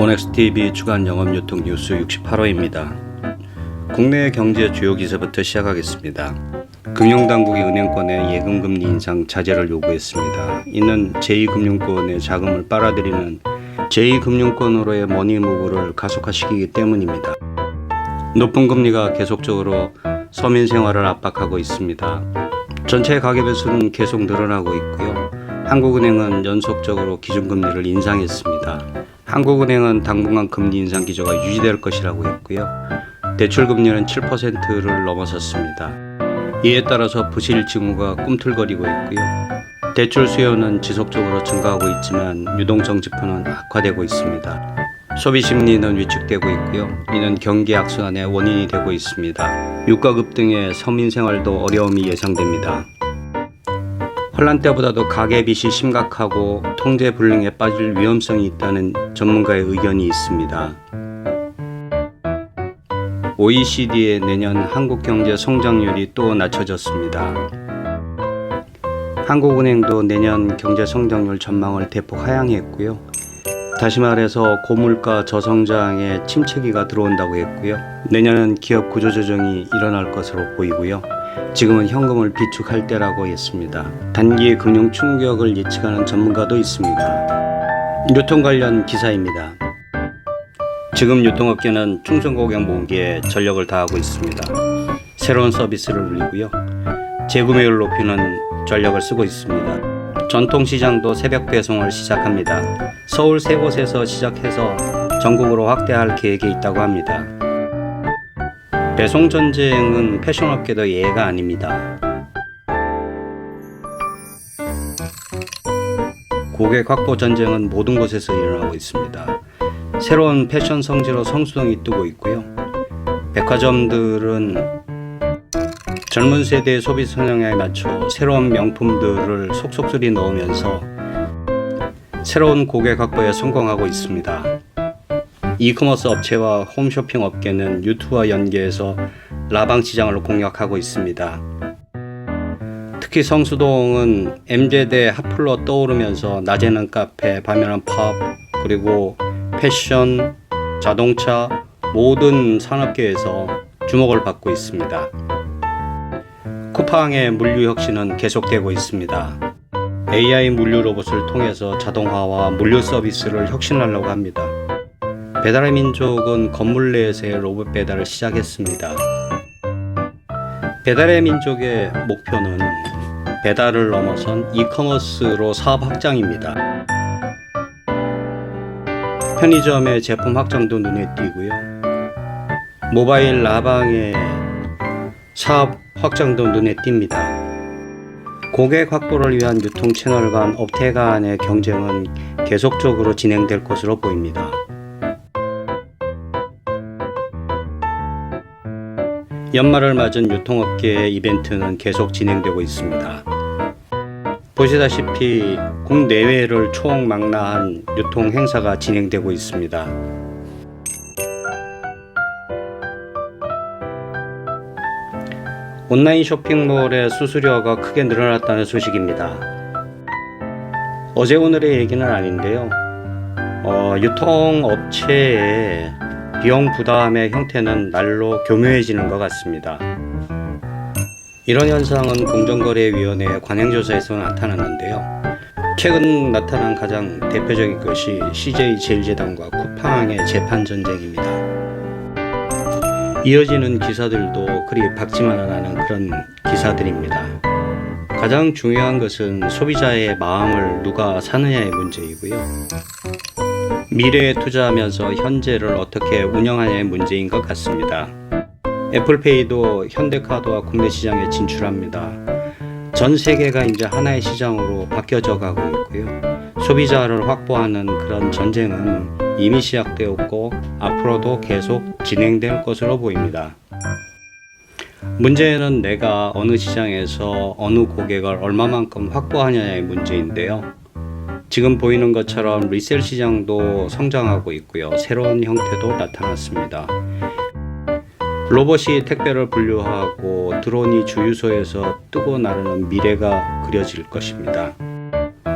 오넥스TV 주간 영업 유통 뉴스 68호입니다. 국내 경제 주요 기사부터 시작하겠습니다. 금융당국이 은행권의 예금금리 인상 자제를 요구했습니다. 이는 제2금융권의 자금을 빨아들이는 제2금융권으로의 머니무브를 가속화시키기 때문입니다. 높은 금리가 계속적으로 서민 생활을 압박하고 있습니다. 전체 가계배 수는 계속 늘어나고 있고요. 한국은행은 연속적으로 기준금리를 인상했습니다. 한국은행은 당분간 금리 인상 기조가 유지될 것이라고 했고요. 대출금리는 7%를 넘어섰습니다. 이에 따라서 부실 징후가 꿈틀거리고 있고요. 대출 수요는 지속적으로 증가하고 있지만 유동성 지표는 악화되고 있습니다. 소비 심리는 위축되고 있고요. 이는 경기 악순환의 원인이 되고 있습니다. 유가 급등에 서민 생활도 어려움이 예상됩니다. 혼란 때보다도 가계 빚이 심각하고 통제 불능에 빠질 위험성이 있다는 전문가의 의견이 있습니다. OECD의 내년 한국 경제 성장률이 또 낮춰졌습니다. 한국은행도 내년 경제 성장률 전망을 대폭 하향했고요. 다시 말해서 고물가 저성장의 침체기가 들어온다고 했고요. 내년은 기업 구조 조정이 일어날 것으로 보이고요. 지금은 현금을 비축할 때라고 했습니다. 단기 금융 충격을 예측하는 전문가도 있습니다. 유통 관련 기사입니다. 지금 유통업계는 충성 고객 모으기에 전력을 다하고 있습니다. 새로운 서비스를 늘리고요. 재구매율 높이는 전력을 쓰고 있습니다. 전통시장도 새벽 배송을 시작합니다. 서울 세 곳에서 시작해서 전국으로 확대할 계획이 있다고 합니다. 배송 전쟁은 패션 업계도 예외가 아닙니다. 고객 확보 전쟁은 모든 곳에서 일어나고 있습니다. 새로운 패션 성지로 성수동이 뜨고 있고요. 백화점들은 젊은 세대의 소비 성향에 맞춰 새로운 명품들을 속속들이 넣으면서 새로운 고객 확보에 성공하고 있습니다. 이커머스 업체와 홈쇼핑 업계는 유튜브와 연계해서 라방 시장을 공략하고 있습니다. 특히 성수동은 MZ대 핫플로 떠오르면서 낮에는 카페, 밤에는 팝, 그리고 패션, 자동차 모든 산업계에서 주목을 받고 있습니다. 쿠팡의 물류 혁신은 계속되고 있습니다. AI 물류 로봇을 통해서 자동화와 물류 서비스를 혁신하려고 합니다. 배달의 민족은 건물 내에서의 로봇 배달을 시작했습니다. 배달의 민족의 목표는 배달을 넘어선 이커머스로 사업 확장입니다. 편의점의 제품 확장도 눈에 띄고요. 모바일 라방의 사업 확장도 눈에 띕니다. 고객 확보를 위한 유통 채널 간 업체 간의 경쟁은 계속적으로 진행될 것으로 보입니다. 연말을 맞은 유통업계의 이벤트는 계속 진행되고 있습니다. 보시다시피 국내외를 총망라한 유통 행사가 진행되고 있습니다. 온라인 쇼핑몰의 수수료가 크게 늘어났다는 소식입니다. 어제 오늘의 얘기는 아닌데요. 어, 유통업체의 비용 부담의 형태는 날로 교묘해지는 것 같습니다. 이런 현상은 공정거래위원회의 관행조사에서 나타났는데요. 최근 나타난 가장 대표적인 것이 CJ제일제당과 쿠팡의 재판 전쟁입니다. 이어지는 기사들도 그리 박지만 않은 그런 기사들입니다. 가장 중요한 것은 소비자의 마음을 누가 사느냐의 문제이고요. 미래에 투자하면서 현재를 어떻게 운영하냐의 문제인 것 같습니다. 애플페이도 현대카드와 국내 시장에 진출합니다. 전 세계가 이제 하나의 시장으로 바뀌어져 가고 있고요. 소비자를 확보하는 그런 전쟁은 이미 시작되었고 앞으로도 계속 진행될 것으로 보입니다. 문제는 내가 어느 시장에서 어느 고객을 얼마만큼 확보하냐의 문제인데요. 지금 보이는 것처럼 리셀 시장도 성장하고 있고요. 새로운 형태도 나타났습니다. 로봇이 택배를 분류하고 드론이 주유소에서 뜨고 나르는 미래가 그려질 것입니다.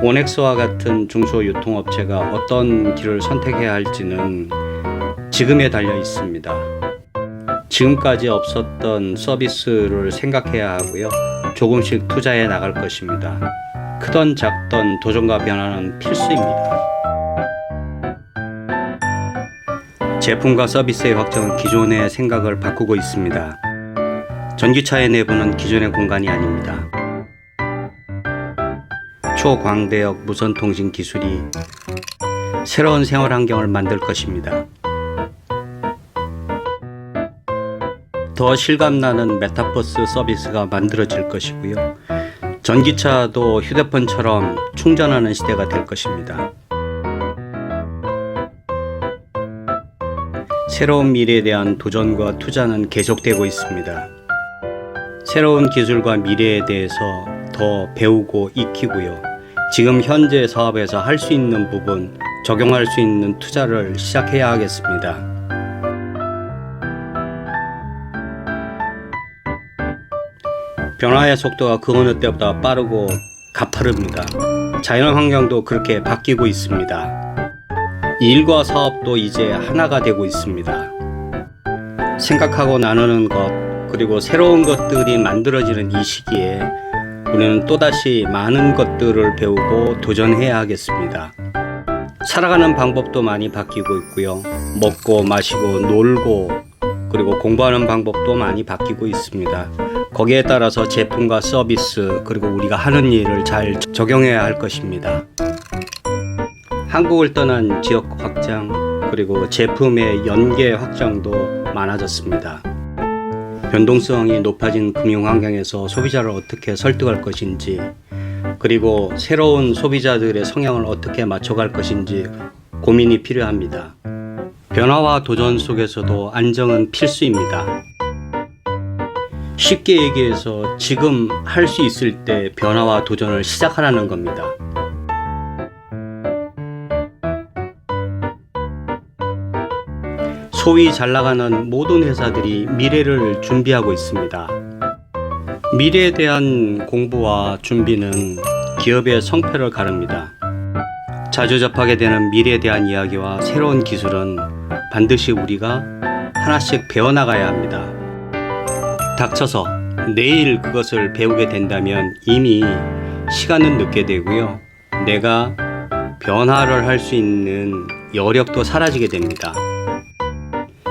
오넥스와 같은 중소 유통업체가 어떤 길을 선택해야 할지는 지금에 달려 있습니다. 지금까지 없었던 서비스를 생각해야 하고요. 조금씩 투자해 나갈 것입니다. 크던 작던 도전과 변화는 필수입니다. 제품과 서비스의 확장은 기존의 생각을 바꾸고 있습니다. 전기차의 내부는 기존의 공간이 아닙니다. 초광대역 무선통신 기술이 새로운 생활 환경을 만들 것입니다. 더 실감나는 메타버스 서비스가 만들어질 것이고요. 전기차도 휴대폰처럼 충전하는 시대가 될 것입니다. 새로운 미래에 대한 도전과 투자는 계속되고 있습니다. 새로운 기술과 미래에 대해서 더 배우고 익히고요. 지금 현재 사업에서 할 수 있는 부분, 적용할 수 있는 투자를 시작해야 하겠습니다. 변화의 속도가 그 어느 때보다 빠르고 가파릅니다. 자연 환경도 그렇게 바뀌고 있습니다. 일과 사업도 이제 하나가 되고 있습니다. 생각하고 나누는 것, 그리고 새로운 것들이 만들어지는 이 시기에 우리는 또다시 많은 것들을 배우고 도전해야 하겠습니다. 살아가는 방법도 많이 바뀌고 있고요. 먹고 마시고 놀고 그리고 공부하는 방법도 많이 바뀌고 있습니다. 거기에 따라서 제품과 서비스 그리고 우리가 하는 일을 잘 적용해야 할 것입니다. 한국을 떠난 지역 확장 그리고 제품의 연계 확장도 많아졌습니다. 변동성이 높아진 금융 환경에서 소비자를 어떻게 설득할 것인지 그리고 새로운 소비자들의 성향을 어떻게 맞춰갈 것인지 고민이 필요합니다. 변화와 도전 속에서도 안정은 필수입니다. 쉽게 얘기해서 지금 할 수 있을 때 변화와 도전을 시작하라는 겁니다. 소위 잘 나가는 모든 회사들이 미래를 준비하고 있습니다. 미래에 대한 공부와 준비는 기업의 성패를 가릅니다. 자주 접하게 되는 미래에 대한 이야기와 새로운 기술은 반드시 우리가 하나씩 배워나가야 합니다. 닥쳐서 내일 그것을 배우게 된다면 이미 시간은 늦게 되고요. 내가 변화를 할 수 있는 여력도 사라지게 됩니다.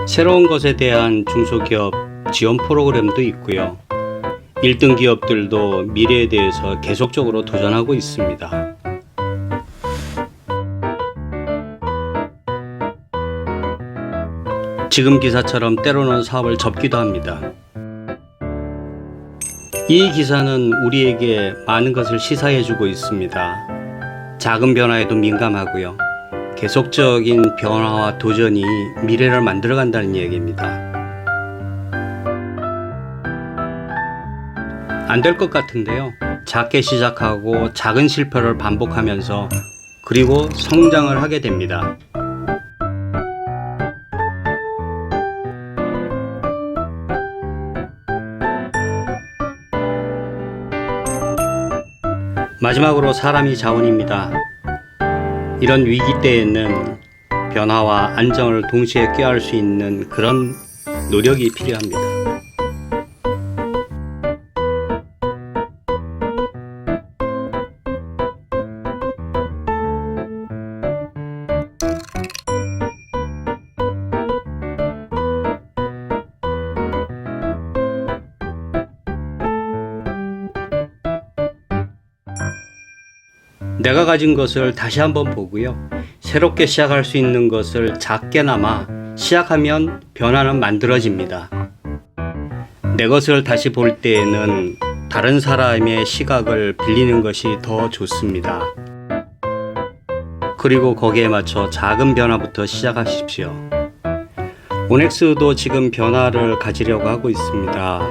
새로운 것에 대한 중소기업 지원 프로그램도 있고요. 1등 기업들도 미래에 대해서 계속적으로 도전하고 있습니다. 지금 기사처럼 때로는 사업을 접기도 합니다. 이 기사는 우리에게 많은 것을 시사해주고 있습니다. 작은 변화에도 민감하고요. 계속적인 변화와 도전이 미래를 만들어간다는 얘기입니다. 안 될 것 같은데요. 작게 시작하고 작은 실패를 반복하면서 그리고 성장을 하게 됩니다. 마지막으로 사람이 자원입니다. 이런 위기 때에는 변화와 안정을 동시에 꾀할 수 있는 그런 노력이 필요합니다. 내가 가진 것을 다시 한번 보고요. 새롭게 시작할 수 있는 것을 작게나마 시작하면 변화는 만들어집니다. 내 것을 다시 볼 때에는 다른 사람의 시각을 빌리는 것이 더 좋습니다. 그리고 거기에 맞춰 작은 변화부터 시작하십시오. 오넥스도 지금 변화를 가지려고 하고 있습니다.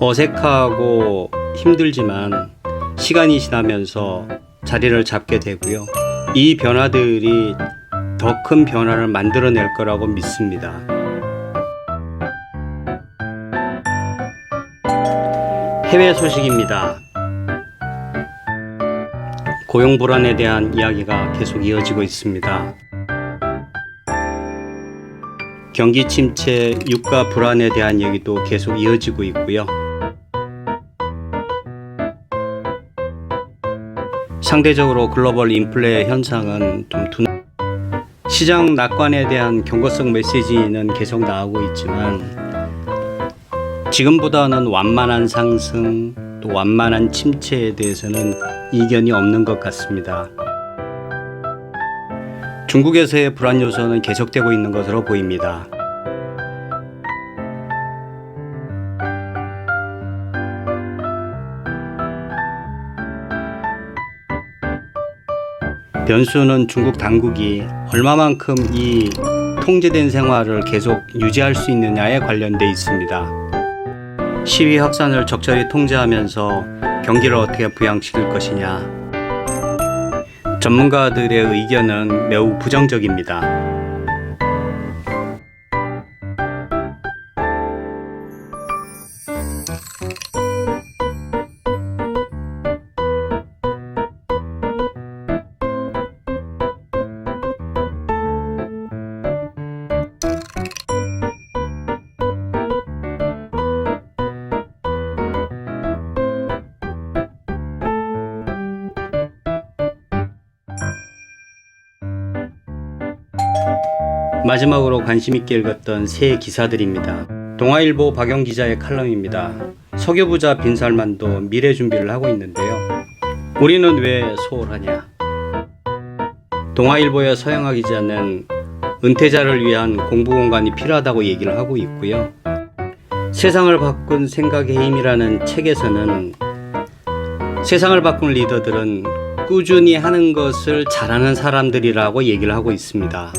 어색하고 힘들지만 시간이 지나면서 자리를 잡게 되고요. 이 변화들이 더 큰 변화를 만들어낼 거라고 믿습니다. 해외 소식입니다. 고용 불안에 대한 이야기가 계속 이어지고 있습니다. 경기 침체, 유가 불안에 대한 얘기도 계속 이어지고 있고요. 상대적으로 글로벌 인플레 현상은 좀 둔... 시장 낙관에 대한 경고성 메시지는 계속 나오고 있지만 지금보다는 완만한 상승 또 완만한 침체에 대해서는 이견이 없는 것 같습니다. 중국에서의 불안 요소는 계속되고 있는 것으로 보입니다. 변수는 중국 당국이 얼마만큼 이 통제된 생활을 계속 유지할 수 있느냐에 관련돼 있습니다. 시위 확산을 적절히 통제하면서 경기를 어떻게 부양시킬 것이냐. 전문가들의 의견은 매우 부정적입니다. 마지막으로 관심 있게 읽었던 새 기사들입니다. 동아일보 박영 기자의 칼럼입니다. 석유부자 빈살만도 미래 준비를 하고 있는데요. 우리는 왜 소홀하냐? 동아일보의 서영아 기자는 은퇴자를 위한 공부 공간이 필요하다고 얘기를 하고 있고요. 세상을 바꾼 생각의 힘이라는 책에서는 세상을 바꾼 리더들은 꾸준히 하는 것을 잘하는 사람들이라고 얘기를 하고 있습니다.